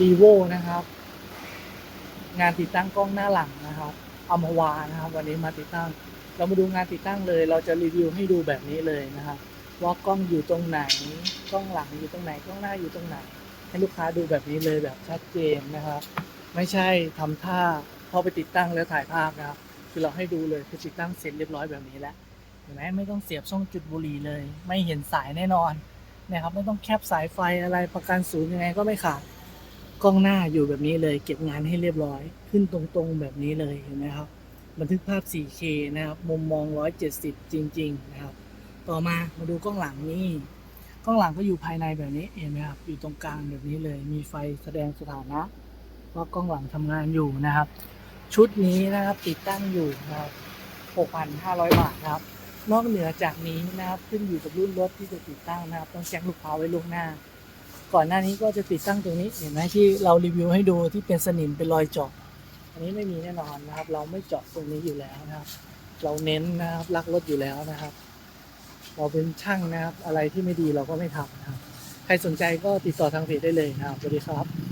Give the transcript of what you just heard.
รีโวนะครับ งานติดตั้งกล้องหน้าหลังนะครับอัมพวานะครับ วันนี้มาติดตั้ง เรามาดูงานติดตั้งเลย เราจะรีวิวให้ดูแบบนี้เลยนะครับ ว่ากล้องอยู่ตรงไหน กล้องหลังอยู่ตรงไหน กล้องหน้าอยู่ตรงไหน ให้ลูกค้าดูแบบนี้เลยแบบชัดเจนนะครับ ไม่ใช่ทำท่าพอไปติดตั้งแล้วถ่ายภาพนะครับ คือเราให้ดูเลยคือติดตั้งเสร็จเรียบร้อยแบบนี้แล้วเห็นไหมไม่ต้องเสียบช่องจุดบุหรี่เลย ไม่เห็นสายแน่นอนนะครับ ไม่ต้องแคบสายไฟอะไรประกันศูนย์ยังไงก็ไม่ขาด กล้องหน้าอยู่แบบนี้เลย เก็บงานให้เรียบร้อย ขึ้นตรงๆแบบนี้เลยเห็นไหมครับ บันทึกภาพ 4K นะครับ มุมมอง 170 จริง ๆ นะครับ ต่อมามาดูกล้องหลังนี่กล้องหลังก็อยู่ภายในแบบนี้เห็นไหมครับ อยู่ตรงกลางแบบนี้เลย มีไฟแสดงสถานะว่ากล้องหลังทำงานอยู่นะครับ ชุดนี้นะครับติดตั้งอยู่นะครับ 6,500 บาทครับ นอกเหนือจากนี้นะครับขึ้นอยู่กับรุ่นรถที่จะติดตั้งนะครับ ต้องแจ้งลูกค้าไว้ล่วงหน้า ก่อนหน้านี้ก็จะติดตั้งตรงนี้เห็นไหมที่เรารีวิวให้ดูที่เป็นสนิมเป็นรอยเจาะอันนี้ไม่มีแน่นอนนะครับ เราไม่เจาะตรงนี้อยู่แล้วนะครับ เราเน้นนะครับรักรถอยู่แล้วนะครับ เราเป็นช่างนะครับ อะไรที่ไม่ดีเราก็ไม่ทำนะครับ ใครสนใจก็ติดต่อทางเพจได้เลยนะครับสวัสดีครับ